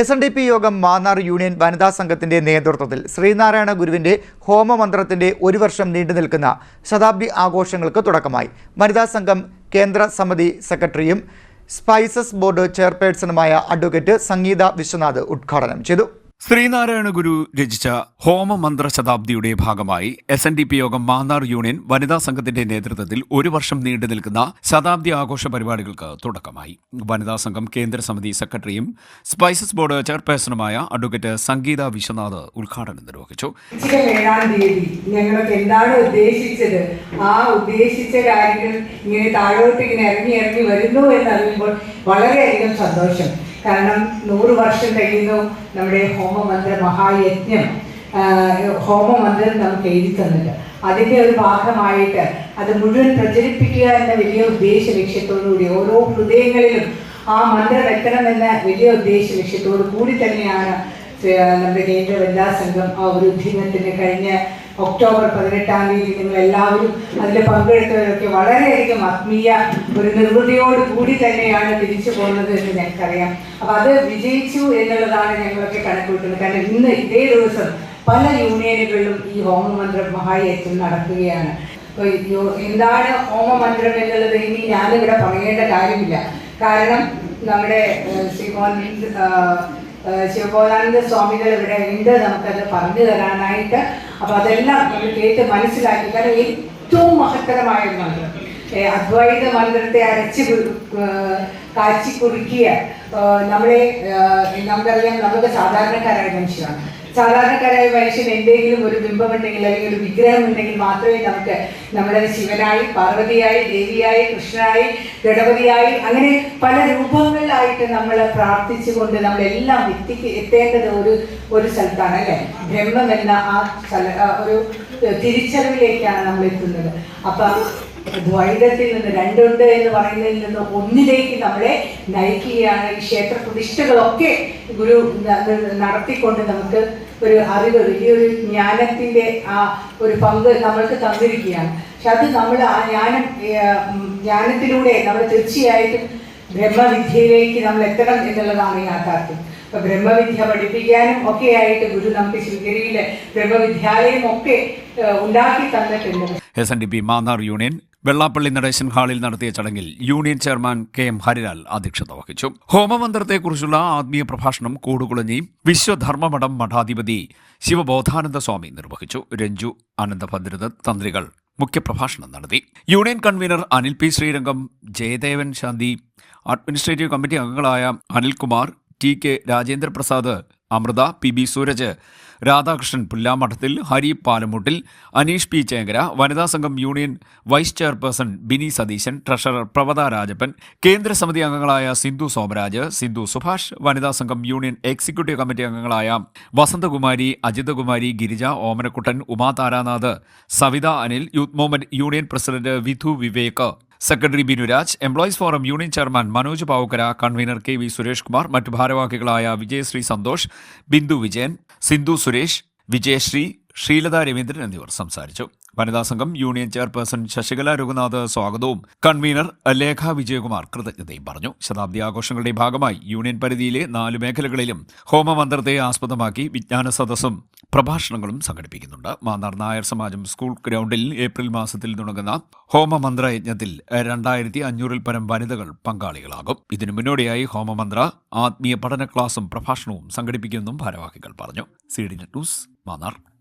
S N D P യോഗം Mannar union വനിതാ സംഘത്തിന്റെ നേതൃത്വത്തിൽ ശ്രീനാരായണ ഗുരുവിന്റെ ഹോമമന്ത്രത്തിന്റെ ഒരു വർഷം നീണ്ടു നിൽക്കുന്ന ശതാബ്ദി ആഘോഷങ്ങൾക്ക് തുടക്കമായി. വനിതാ സംഘം കേന്ദ്ര സമിതി സെക്രട്ടറിയും സ്പൈസസ് ബോർഡ് ചെയർപേഴ്സണുമായ അഡ്വക്കേറ്റ് സംഗീത വിശ്വനാഥ് ഉദ്ഘാടനം ചെയ്തു. ശ്രീനാരായണ ഗുരു രചിച്ച ഹോമമന്ത്ര ശതാബ്ദിയുടെ ഭാഗമായി എസ് എൻ ഡി പി യോഗം മാന്നാർ യൂണിയൻ വനിതാ സംഘത്തിന്റെ നേതൃത്വത്തിൽ ഒരു വർഷം നീണ്ടു നിൽക്കുന്ന ശതാബ്ദി ആഘോഷ പരിപാടികൾക്ക് തുടക്കമായി. വനിതാ സംഘം കേന്ദ്ര സമിതി സെക്രട്ടറിയും സ്പൈസസ് ബോർഡ് ചെയർപേഴ്സണുമായ അഡ്വക്കേറ്റ് സംഗീത വിശ്വനാഥ് ഉദ്ഘാടനം നിർവഹിച്ചു. തീയതി എന്താണ് ഉദ്ദേശിച്ചത്? ആ ഉദ്ദേശിച്ച കാര്യങ്ങൾ ഇങ്ങനെ വരുന്നു എന്നറിയുമ്പോൾ വളരെയധികം സന്തോഷം. കാരണം നൂറ് വർഷം കഴിയുന്നു നമ്മുടെ ഹോമമന്ത്ര മഹായജ്ഞം ഹോമമന്ത്രം നമുക്ക് എഴുതി തന്നിട്ട്. അതിന്റെ ഒരു ഭാഗമായിട്ട് അത് മുഴുവൻ പ്രചരിപ്പിക്കുക എന്ന വലിയ ഉദ്ദേശ ലക്ഷ്യത്തോടുകൂടി ഓരോ ഹൃദയങ്ങളിലും ആ മന്ത്രം എത്തണമെന്ന വലിയ ഉദ്ദേശ ലക്ഷ്യത്തോടു കൂടി തന്നെയാണ് നമ്മുടെ കേന്ദ്ര വനിതാ സംഘം ആ ഒരു ഉദ്യമത്തിന് കഴിഞ്ഞ ഒക്ടോബർ പതിനെട്ടാം തീയതി നിങ്ങൾ എല്ലാവരും അതിൽ പങ്കെടുത്തവരൊക്കെ വളരെയധികം ആത്മീയ ഒരു നിർവൃതിയോട് കൂടി തന്നെയാണ് തിരിച്ചു പോകുന്നത് എന്ന് ഞങ്ങൾക്കറിയാം. അപ്പൊ അത് വിജയിച്ചു എന്നുള്ളതാണ് ഞങ്ങളൊക്കെ കണക്കുകൂട്ടുന്നത്. കാരണം ഇന്ന് ഇതേ ദിവസം പല യൂണിയനുകളിലും ഈ ഹോമമന്ത്രം മഹായജ്ഞം നടക്കുകയാണ്. എന്താണ് ഹോമമന്ത്രം എന്നുള്ളത് ഇനി ഞാനിവിടെ പറയേണ്ട കാര്യമില്ല. കാരണം നമ്മുടെ ശ്രീമോൻ ശിവബോധാനന്ദ സ്വാമികൾ ഇവിടെ ഉണ്ട്. നമുക്കത് പറഞ്ഞു തരാനായിട്ട്. അപ്പൊ അതെല്ലാം നമ്മൾ കേട്ട് മനസ്സിലാക്കി. കാരണം ഏറ്റവും മഹത്തരമായ മന്ത്രം. അദ്വൈത മന്ത്രത്തെ അരച്ച് കാച്ചി കുറുക്കിയ നമ്മളെ നമുക്കറിയാം നമുക്ക് സാധാരണക്കാരായ മനുഷ്യരാണ്. സാധാരണക്കാരായ മനുഷ്യൻ എന്തെങ്കിലും ഒരു ബിംബം ഉണ്ടെങ്കിൽ അല്ലെങ്കിൽ ഒരു വിഗ്രഹം ഉണ്ടെങ്കിൽ മാത്രമേ നമുക്ക് നമ്മുടെ ശിവനായി പാർവതിയായി ദേവിയായി കൃഷ്ണനായി ഗണപതിയായി അങ്ങനെ പല രൂപങ്ങളിലായിട്ട് നമ്മൾ പ്രാർത്ഥിച്ചുകൊണ്ട് നമ്മളെല്ലാം വ്യക്തിക്ക് എത്തേണ്ടത് ഒരു ഒരു സ്ഥലത്താണ് അല്ലെ? ബ്രഹ്മം എന്ന ആ സ്ഥല ഒരു തിരിച്ചറിവിലേക്കാണ് നമ്മൾ എത്തുന്നത് അപ്പൊ ദ്വൈതത്തിൽ നിന്ന് രണ്ടുണ്ട് എന്ന് പറയുന്നതിൽ നിന്ന് ഒന്നിലേക്ക് നമ്മളെ നയിക്കുകയാണ്. ഈ ക്ഷേത്ര പ്രതിഷ്ഠകളൊക്കെ ഗുരു നടത്തിക്കൊണ്ട് നമുക്ക് ഒരു അറിവ് വലിയൊരു ജ്ഞാനത്തിന്റെ ആ ഒരു പങ്ക് നമ്മൾക്ക് തന്നിരിക്കുകയാണ്. പക്ഷെ അത് നമ്മൾ ആ ജ്ഞാനം ജ്ഞാനത്തിലൂടെ നമ്മൾ തീർച്ചയായിട്ടും ബ്രഹ്മവിദ്യയിലേക്ക് നമ്മൾ എത്തണം എന്നുള്ളതാണ് യാഥാർത്ഥ്യം. അപ്പൊ ബ്രഹ്മവിദ്യ പഠിപ്പിക്കാനും ഒക്കെ ആയിട്ട് ഗുരു നമുക്ക് ശിവഗിരിയിലെ ബ്രഹ്മവിദ്യാലയം ഒക്കെ ഉണ്ടാക്കി തന്നിട്ടുണ്ട്. S N D P Mannar union Vellappally Natesan ഹാളിൽ നടത്തിയ ചടങ്ങിൽ union chairman K M Harilal അധ്യക്ഷത വഹിച്ചു. ഹോമമന്ത്രത്തെക്കുറിച്ചുള്ള ആത്മീയ പ്രഭാഷണം കൂടുകുളഞ്ഞി വിശ്വധർമ്മമഠം മഠാധിപതി ശിവബോധാനന്ദ സ്വാമി നിർവഹിച്ചു. രഞ്ജു ആനന്ദഭദ്രദത്ത് തന്ത്രികൾ മുഖ്യപ്രഭാഷണം നടത്തി. Union convener Anil P Sreerangam Jayadevan Shanthi administrative committee അംഗങ്ങളായ Anilkumar T K Rajendra Prasad Amrutha P B Sooraj. Radhakrishnan Pullamadathil Hari Palamuttil Aneesh P Chenkara വനിതാ സംഘം union vice chairperson Bini Satheesan treasurer Pravatha Rajappan കേന്ദ്ര സമിതി അംഗങ്ങളായ സിന്ധു സോമരാജ് സിന്ധു സുഭാഷ് വനിതാ സംഘം union executive committee അംഗങ്ങളായ Vasanthakumari Ajithakumari Girija Omanakuttan Uma Taranath Savitha Anil youth movement union president Vidhu Vivek. Secretary Binuraj employees forum union chairman Manoj Pavukkara convener K V Suresh Kumar മറ്റു ഭാരവാഹികളായ വിജയശ്രീ സന്തോഷ് ബിന്ദു വിജയൻ സിന്ധു സുരേഷ് വിജയശ്രീ ശ്രീലത രവീന്ദ്രൻ എന്നിവർ സംസാരിച്ചു. വനിതാ സംഘം യൂണിയൻ ചെയർപേഴ്സൺ ശശികല രഘുനാഥ് സ്വാഗതവും. Convener Lekha Vijayakumar കൃതജ്ഞതയും പറഞ്ഞു. ശതാബ്ദി ആഘോഷങ്ങളുടെ ഭാഗമായി യൂണിയൻ പരിധിയിലെ നാല് മേഖലകളിലും ഹോമമന്ത്രത്തെ ആസ്പദമാക്കി വിജ്ഞാന സദസ്സും പ്രഭാഷണങ്ങളും സംഘടിപ്പിക്കുന്നുണ്ട്. മാന്നാർ നായർ സമാജം സ്കൂൾ ഗ്രൗണ്ടിൽ ഏപ്രിൽ മാസത്തിൽ തുടങ്ങുന്ന ഹോമമന്ത്ര യജ്ഞത്തിൽ രണ്ടായിരത്തി അഞ്ഞൂറിൽ പരം വനിതകൾ പങ്കാളികളാകും. ഇതിനു മുന്നോടിയായി ഹോമമന്ത്ര ആത്മീയ പഠന ക്ലാസും പ്രഭാഷണവും സംഘടിപ്പിക്കുമെന്നും ഭാരവാഹികൾ പറഞ്ഞു. C D news Mannar.